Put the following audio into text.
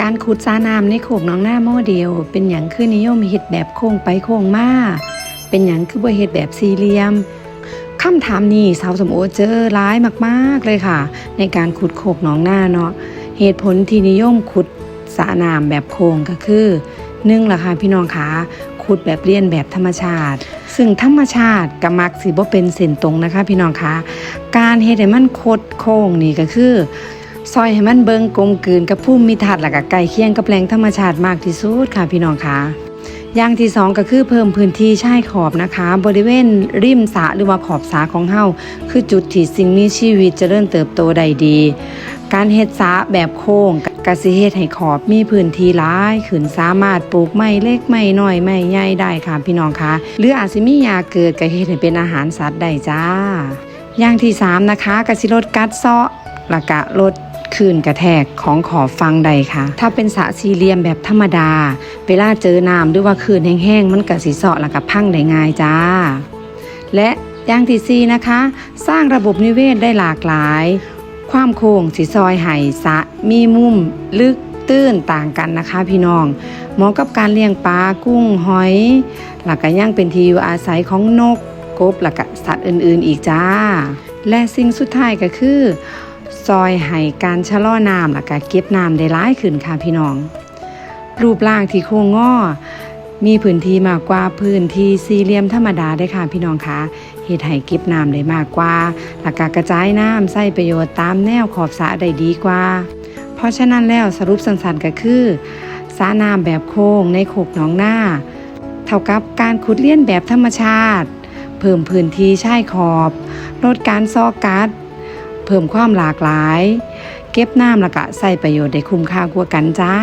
การขุดสาน้ำในโขกน้องหน้าโมเดล เป็นอย่างคือนิยมเฮ็ดแบบโค้งไปโค้งมา เป็นอย่างคือบ่เฮ็ดแบบสี่เหลี่ยมคำถามนี้สาวสมโอเจอร้ายมากๆเลยค่ะ ในการขุดโขกหนองหน้าเนาะเหตุผลที่นิยมขุดสระน้ำแบบโค้งก็คือหนึ่งล่ะค่ะพี่น้องคะขุดแบบเลียนแบบธรรมชาติ ซึ่งธรรมชาติก็มักสิบ่เป็นเส้นตรงนะคะ พี่น้องคะการเฮ็ดให้มันคดโค้งนี่ก็คือ ซอยให้มันเบิงกลมกลืนกับภูมิทัศน์และก็ใกล้เคียงกับแหล่งธรรมชาติมากที่สุดค่ะพี่น้องคะอย่างที่สองก็คือเพิ่มพื้นที่ชายขอบนะคะ บริเวณริมสระหรือว่าขอบสระของเฮาคือจุดที่สิ่งมีชีวิตเจริญเติบโตได้ดี การเฮ็ดสระแบบโค้งกสิเฮ็ดให้ขอบมีพื้นที่หลายขึ้นสามารถปลูกไม้เล็กไม้น้อยไม้ใหญ่ได้ค่ะพี่น้องคะหรืออาจสิมียาเกิดก็เฮ็ดให้เป็นอาหารสัตว์ได้จ้า อย่างที่สามนะคะกสิลดกัดเซาะและกะลด ลื่นกระแทกของขอบฟังใดค่ะ ถ้าเป็นสระสี่เหลี่ยมแบบธรรมดา เวลาเจอน้ำหรือว่าคลื่นแห้งๆ มันกะสิเซาะและกะพังได้ง่ายจ้า และอย่างที่สี่นะคะ สร้างระบบนิเวศได้หลากหลาย ความโค้งสีซอยไห่สะมีมุมลึกตื้นต่างกันนะคะพี่น้องเหมาะกับการเลี้ยงปลากุ้งหอย หลักก็ยังเป็นที่อยู่อาศัยของนกกบหลักสัตว์อื่นๆ อีกจ้า และสิ่งสุดท้ายก็คือ ซอยให้การชะลอน้ำหลักก็เก็บน้ำได้ร้ายขึ้นค่ะพี่น้อง รูปร่างที่โค้งงอมีพื้นที่มากกว่าพื้นที่สี่เหลี่ยมธรรมดาได้ค่ะพี่น้องคะเฮ็ดให้เก็บน้ำได้มากกว่าหลักกระจายน้ำใส่ประโยชน์ตามแนวขอบสระได้ดีกว่า เพราะฉะนั้นแล้วสรุปสั้นๆก็คือสระน้ำแบบโค้งในโขกหนองหน้า เท่ากับการขุดเลี้ยนแบบธรรมชาติ เพิ่มพื้นที่ใชายขอบ ลดการซอกกัด เพิ่มความหลากหลาย เก็บน้ำและก็ใส่ประโยชน์ได้คุ้มค่ากว่ากันจ้า